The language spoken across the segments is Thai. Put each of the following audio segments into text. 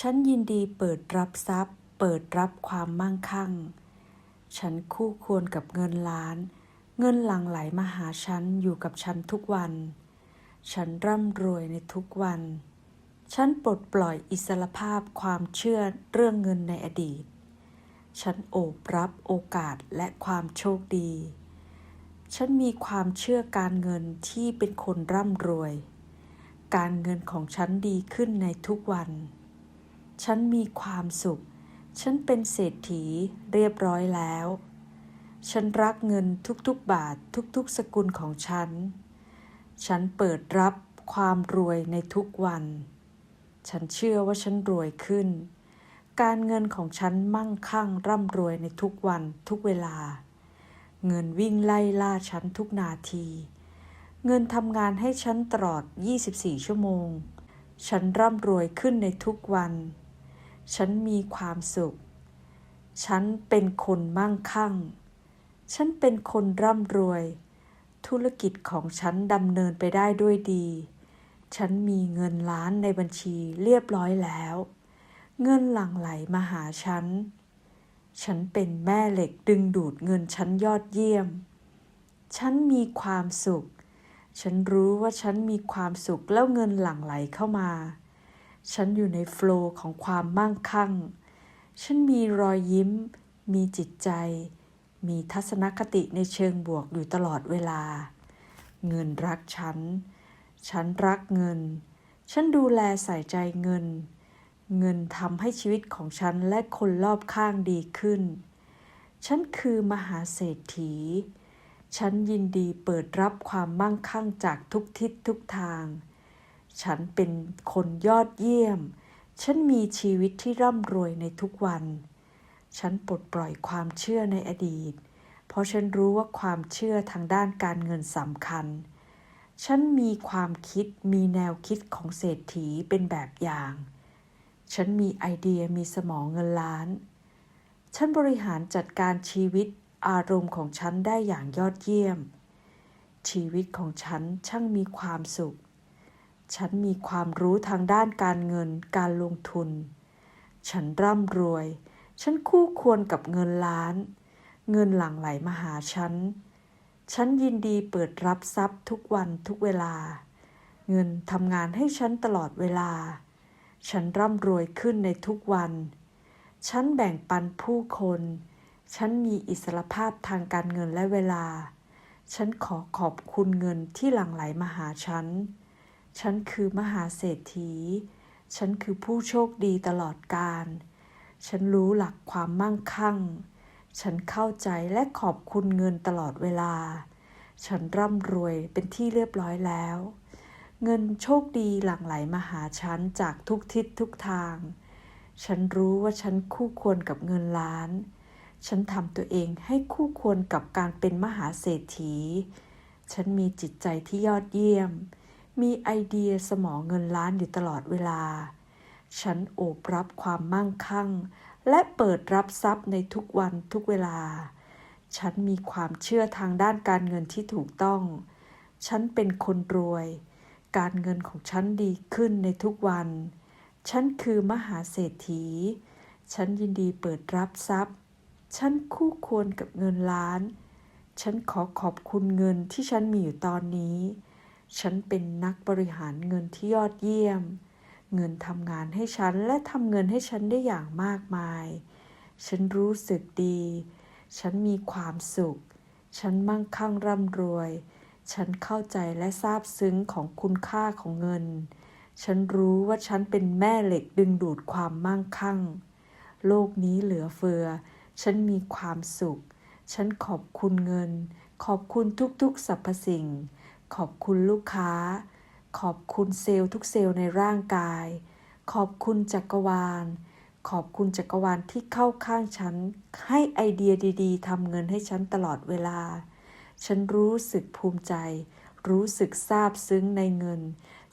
ฉันยินดีเปิดรับทรัพย์ เปิดรับความมั่งคั่ง ฉันคู่ควรกับเงินล้าน เงินหลั่งไหลมาหาฉันอยู่กับฉันทุกวัน ฉันร่ำรวยในทุกวัน ฉันปลดปล่อยอิสรภาพความเชื่อเรื่องเงินในอดีต ฉันโอบรับโอกาสและความโชคดี ฉันมีความเชื่อการเงินที่เป็นคนร่ำรวย การเงินของฉันดีขึ้นในทุกวัน ฉันมีความสุข ฉันเป็นเศรษฐีเรียบร้อยแล้ว ฉันรักเงินทุกๆบาททุกๆสกุลของฉัน ฉันเปิดรับความรวยในทุกวัน ฉันเชื่อว่าฉันรวยขึ้น การเงินของฉันมั่งคั่งร่ำรวยในทุกวันทุกเวลา เงินวิ่งไล่ล่าฉันทุกนาที เงินทำงานให้ฉันตลอด 24 ชั่วโมง ฉันร่ำรวยขึ้นในทุกวัน ฉันมีความสุข ฉันเป็นคนมั่งคั่ง ฉันเป็นคนร่ำรวย ธุรกิจของฉันดำเนินไปได้ด้วยดี ฉันมีเงินล้านในบัญชีเรียบร้อยแล้ว เงินหลั่งไหลมาหาฉัน ฉันเป็นแม่เหล็กดึงดูดเงินฉันยอดเยี่ยม ฉันมีความสุข ฉันรู้ว่าฉันมีความสุขแล้วเงินหลั่งไหลเข้ามา ฉันอยู่ในโฟลว์ของความมั่งคั่ง ฉันมีรอยยิ้ม มีจิตใจ มีทัศนคติในเชิงบวกอยู่ตลอดเวลา เงินรักฉัน ฉันรักเงิน ฉันดูแลใส่ใจเงิน เงินทำให้ชีวิตของฉันและคนรอบข้างดีขึ้น ฉันคือมหาเศรษฐี ฉันยินดีเปิดรับความมั่งคั่งจากทุกทิศทุกทาง ฉันเป็นคนยอดเยี่ยม ฉันมีชีวิตที่ร่ำรวยในทุกวัน ฉันปลดปล่อยความเชื่อในอดีต เพราะฉันรู้ว่าความเชื่อทางด้านการเงินสำคัญ ฉันมีความคิดมีแนวคิดของเศรษฐีเป็นแบบอย่าง ฉันมีไอเดียมีสมองเงินล้าน ฉันบริหารจัดการชีวิตอารมณ์ของฉันได้อย่างยอดเยี่ยม ชีวิตของฉันช่างมีความสุข ฉันมีความรู้ทางด้านการเงินการลงทุน ฉันร่ำรวย ฉันคู่ควรกับเงินล้าน เงินหลั่งไหลมาหาฉัน ฉันยินดีเปิดรับทรัพย์ทุกวันทุกเวลา เงินทำงานให้ฉันตลอดเวลา ฉันร่ำรวยขึ้นในทุกวัน ฉันแบ่งปันผู้คน ฉันมีอิสรภาพทางการเงินและเวลา ฉันขอขอบคุณเงินที่หลั่งไหลมาหาฉัน ฉันคือมหาเศรษฐี ฉันคือผู้โชคดีตลอดกาล ฉันรู้หลักความมั่งคั่ง ฉันเข้าใจและขอบคุณเงินตลอดเวลา ฉันร่ำรวยเป็นที่เรียบร้อยแล้ว เงินโชคดีหลั่งไหลมาหาฉันจากทุกทิศทุกทาง ฉันรู้ว่าฉันคู่ควรกับเงินล้าน ฉันทำตัวเองให้คู่ควรกับการเป็นมหาเศรษฐี ฉันมีจิตใจที่ยอดเยี่ยม มีไอเดียสมองเงินล้านอยู่ตลอดเวลา ฉันโอบรับความมั่งคั่ง และเปิดรับทรัพย์ในทุกวันทุกเวลา ฉันมีความเชื่อทางด้านการเงินที่ถูกต้อง ฉันเป็นคนรวย การเงินของฉันดีขึ้นในทุกวัน ฉันคือมหาเศรษฐี ฉันยินดีเปิดรับทรัพย์ ฉันคู่ควรกับเงินล้าน ฉันขอขอบคุณเงินที่ฉันมีอยู่ตอนนี้ ฉันเป็นนักบริหารเงินที่ยอดเยี่ยม เงินทำงานให้ฉันและทำเงินให้ฉันได้อย่างมากมาย ฉันรู้สึกดี ฉันมีความสุข ฉันมั่งคั่งร่ำรวย ฉันเข้าใจและซาบซึ้งของคุณค่าของเงิน ฉันรู้ว่าฉันเป็นแม่เหล็กดึงดูดความมั่งคั่ง โลกนี้เหลือเฟือ ฉันมีความสุข ฉันขอบคุณเงิน ขอบคุณทุกๆสรรพสิ่ง ขอบคุณลูกค้า ขอบคุณเซลล์ทุกเซลล์ในร่างกาย ขอบคุณจักรวาล ขอบคุณจักรวาลที่เข้าข้างฉัน ให้ไอเดียดี ๆทำเงินให้ฉันตลอดเวลา ฉันรู้สึกภูมิใจ รู้สึกซาบซึ้งในเงิน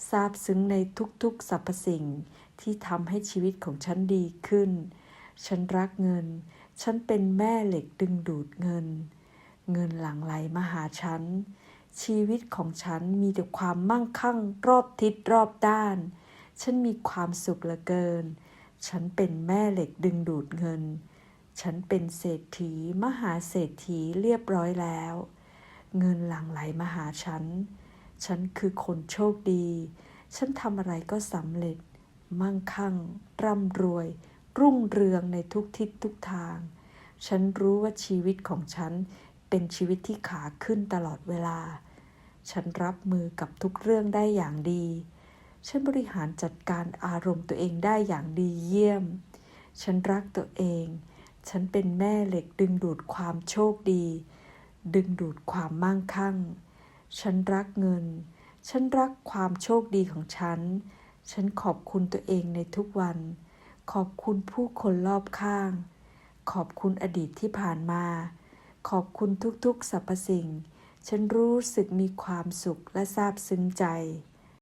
ซาบซึ้งในทุกๆสรรพสิ่งที่ทำให้ชีวิตของฉันดีขึ้น ฉันรักเงิน ฉันเป็นแม่เหล็กดึงดูดเงิน เงินหลั่งไหลมาหาฉัน ชีวิตของฉันมีแต่ความมั่งคั่ง รอบทิศรอบด้าน ฉันมีความสุขเหลือเกิน ฉันเป็นแม่เหล็กดึงดูดเงิน ฉันเป็นเศรษฐีมหาเศรษฐีเรียบร้อยแล้ว เงินหลั่งไหลมาหาฉัน ฉันคือคนโชคดี ฉันทำอะไรก็สำเร็จ มั่งคั่ง ร่ำรวย รุ่งเรืองในทุกทิศทุกทาง ฉันรู้ว่าชีวิตของฉัน เป็นชีวิตที่ขาขึ้นตลอดเวลา ฉันรับมือกับทุกเรื่องได้อย่างดี ฉันบริหารจัดการอารมณ์ตัวเองได้อย่างดีเยี่ยม ฉันรักตัวเอง ฉันเป็นแม่เหล็กดึงดูดความโชคดี ดึงดูดความมั่งคั่ง ฉันรักเงิน ฉันรักความโชคดีของฉัน ฉันขอบคุณตัวเองในทุกวัน ขอบคุณผู้คนรอบข้าง ขอบคุณอดีตที่ผ่านมา ขอบคุณทุกๆสรรพสิ่ง ฉันรู้สึกมีความสุขและซาบซึ้งใจ